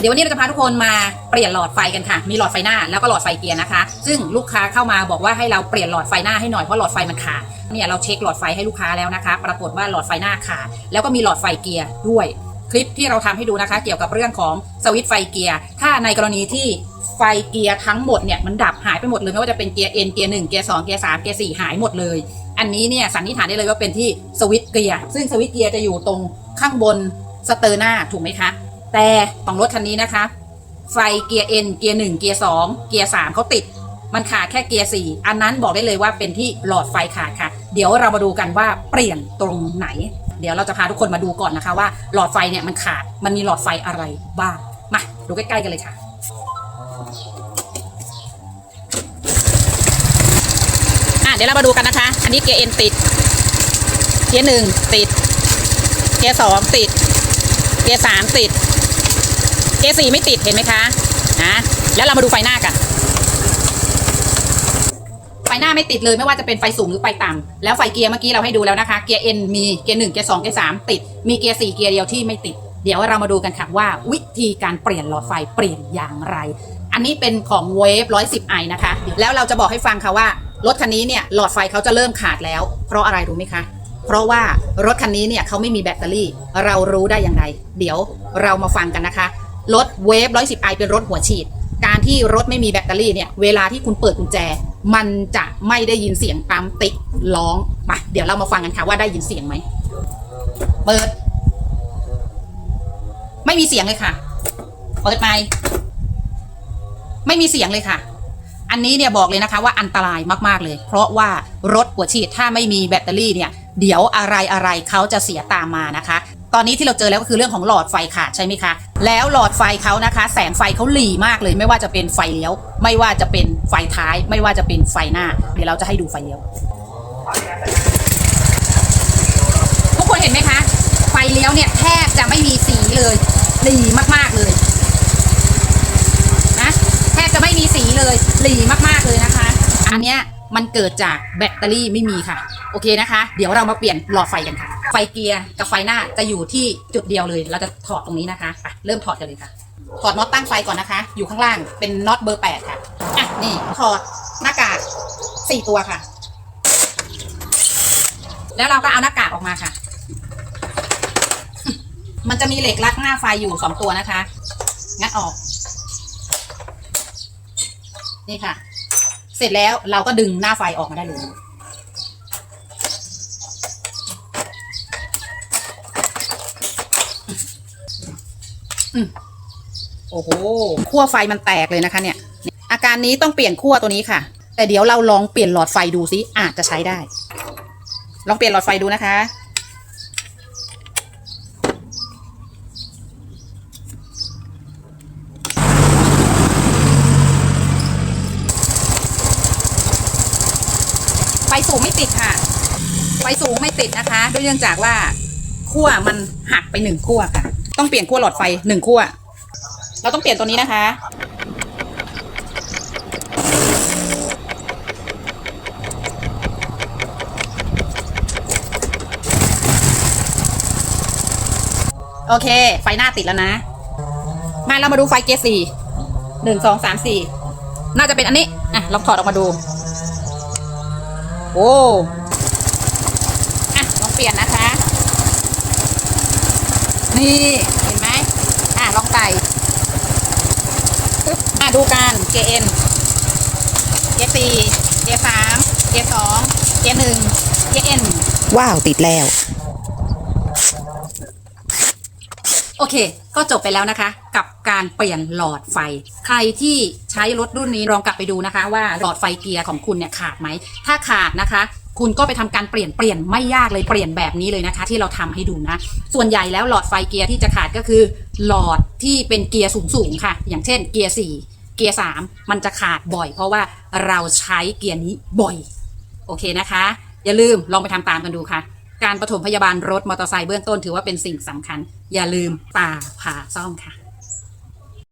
เดี๋ยววันนี้เราจะพาทุกคนมาเปลี่ยนหลอดไฟกันค่ะ มีหลอดไฟหน้าแล้วก็หลอดไฟเกียร์นะคะ ซึ่งลูกค้าเข้ามาบอกว่าให้เราเปลี่ยนหลอดไฟหน้าให้หน่อยเพราะหลอดไฟมันขาด เนี่ยเราเช็คหลอดไฟให้ลูกค้าแล้วนะคะ ปรากฏว่าหลอดไฟหน้าขาด แล้วก็มีหลอดไฟเกียร์ด้วย คลิปที่เราทำให้ดูนะคะ เกี่ยวกับเรื่องของสวิตไฟเกียร์ ถ้าในกรณีที่ไฟเกียร์ทั้งหมดเนี่ยมันดับหายไปหมดเลยไม่ว่าจะเป็นเกียร์ N เกียร์1เกียร์2เกียร์3เกียร์4หายหมดเลย อันนี้เนี่ยสันนิษฐานได้เลยว่าเป็นที่สวิตเกียร์ ซึ่งสวิตเกียร์จะอยู่ตรงข้างบนสเตอร์หน้าถูกไหมคะ แต่ของรถคันนี้นะคะ ไฟเกียร์ N เกียร์1เกียร์2เกียร์3เขาติด มันขาดแค่เกียร์4อันนั้นบอกได้เลยว่าเป็นที่หลอดไฟขาดค่ะ เดี๋ยวเรามาดูกันว่าเปลี่ยนตรงไหน เดี๋ยวเราจะพาทุกคนมาดูก่อนนะคะว่าหลอดไฟเนี่ยมันขาดมันมีหลอดไฟอะไรบ้างมาดูใกล้ๆกันเลยค่ะอะเดี๋ยวเรามาดูกันนะคะ อันนี้เกียร์ N ติด เกียร์หนึ่งติด เกียร์สองติด เกียร์สามติด เกียร์สี่ไม่ติดเห็นไหมคะนะแล้วเรามาดูไฟหน้ากัน ไฟหน้าไม่ติดเลยไม่ว่าจะเป็นไฟสูงหรือไฟต่ำแล้วไฟเกียร์เมื่อกี้เราให้ดูแล้วนะคะ เกียร์ N มีเกียร์หนึ่งเกียร์สองเกียร์สามติด มีเกียร์สี่เกียร์เดียวที่ไม่ติด เดี๋ยวเรามาดูกันค่ะว่า วิธีการเปลี่ยนหลอดไฟเปลี่ยนอย่างไร อันนี้เป็นของเวฟ110ไอนะคะ แล้วเราจะบอกให้ฟังค่ะว่ารถคันนี้เนี่ยหลอดไฟเขาจะเริ่มขาดแล้ว เพราะอะไรรู้ไหมคะเพราะว่ารถคันนี้เนี่ยเขาไม่มีแบตเตอรี่ เรารู้ได้อย่างไร เดี๋ยวเรามาฟังกันนะคะ รถเวฟ110ไอเป็นรถหัวฉีด การที่รถไม่มีแบตเตอรี่เนี่ย เวลาที่คุณเปิดกุญแจ มันจะไม่ได้ยินเสียงปั๊มติ๊กร้องมาเดี๋ยวเรามาฟังกันค่ะว่าได้ยินเสียงไหม เปิด ไม่มีเสียงเลยค่ะ เปิดไมค์ไม่มีเสียงเลยค่ะ อันนี้เนี่ยบอกเลยนะคะว่าอันตรายมากๆเลย เพราะว่ารถหัวฉีดถ้าไม่มีแบตเตอรี่เนี่ย เดี๋ยวอะไรอะไรเขาจะเสียตามมานะคะ ตอนนี้ที่เราเจอแล้วก็คือเรื่องของหลอดไฟขาดใช่ไหมคะ แล้วหลอดไฟเขานะคะ แสงไฟเขาหลีมากเลย ไม่ว่าจะเป็นไฟเลี้ยว ไม่ว่าจะเป็นไฟท้าย ไม่ว่าจะเป็นไฟหน้า เดี๋ยวเราจะให้ดูไฟเลี้ยว ทุกคนเห็นไหมคะ ไฟเลี้ยวเนี่ยแทบจะไม่มีสีเลยหลีมากๆเลยนะแทบจะไม่มีสีเลยหลีมากๆเลยนะคะ อันเนี้ยมันเกิดจากแบตเตอรี่ไม่มีค่ะ โอเคนะคะ เดี๋ยวเรามาเปลี่ยนหลอดไฟกันค่ะ ไฟเกียร์กับไฟหน้าจะอยู่ที่จุดเดียวเลย เราจะถอดตรงนี้นะคะไปเริ่มถอดกันเลยค่ะ ถอดน็อตตั้งไฟก่อนนะคะ อยู่ข้างล่างเป็นน็อตเบอร์แปดค่ะ อะ นี่ถอดหน้ากากสี่ตัวค่ะ แล้วเราก็เอาหน้ากากออกมาค่ะ มันจะมีเหล็กรัดหน้าไฟอยู่สองตัวนะคะ งัดออก นี่ค่ะ เสร็จแล้วเราก็ดึงหน้าไฟออกมาได้เลย โอ้โหขั้วไฟมันแตกเลยนะคะ เนี่ย อาการนี้ต้องเปลี่ยนขั้วตัวนี้ค่ะ แต่เดี๋ยวเราลองเปลี่ยนหลอดไฟดูซิอาจจะใช้ได้ ลองเปลี่ยนหลอดไฟดูนะคะ ไฟสูงไม่ติดค่ะ ไฟสูงไม่ติดนะคะ ด้วยเนื่องจากว่าขั้วมันหักไปหนึ่งขั้วค่ะ ต้องเปลี่ยนขั้วหลอดไฟหนึ่งขั้ว เราต้องเปลี่ยนตัวนี้นะคะ โอเค ไฟหน้าติดแล้วนะ มาเรามาดูไฟเกสี่หนึ่งสองสามสี่น่าจะเป็นอันนี้ อะลองถอดออกมาดู โอ้อะลองเปลี่ยนนะคะ นี่ เห็นไหมอะลองใส่ปึ๊บอะดูกันเกียร์เอ็นเกียร์สี่เกียร์สามเกียร์สองเกียร์หนึ่งเกียร์เอ็นว้าวติดแล้ว โอเค ก็จบไปแล้วนะคะ กับการเปลี่ยนหลอดไฟ ใครที่ใช้รถรุ่นนี้ลองกลับไปดูนะคะ ว่าหลอดไฟเกียร์ของคุณเนี่ยขาดไหม ถ้าขาดนะคะ คุณก็ไปทำการเปลี่ยนเปลี่ยนไม่ยากเลยเปลี่ยนแบบนี้เลยนะคะ ที่เราทำให้ดูนะ ส่วนใหญ่แล้วหลอดไฟเกียร์ที่จะขาดก็คือ หลอดที่เป็นเกียร์สูงๆค่ะ อย่างเช่นเกียร์สี่เกียร์สามมันจะขาดบ่อย เพราะว่าเราใช้เกียร์นี้บ่อย โอเคนะคะ อย่าลืมลองไปทำตามกันดูค่ะ การปฐมพยาบาลรถมอเตอร์ไซค์เบื้องต้นถือว่าเป็นสิ่งสำคัญ อย่าลืมตาผ่าซ่อมค่ะ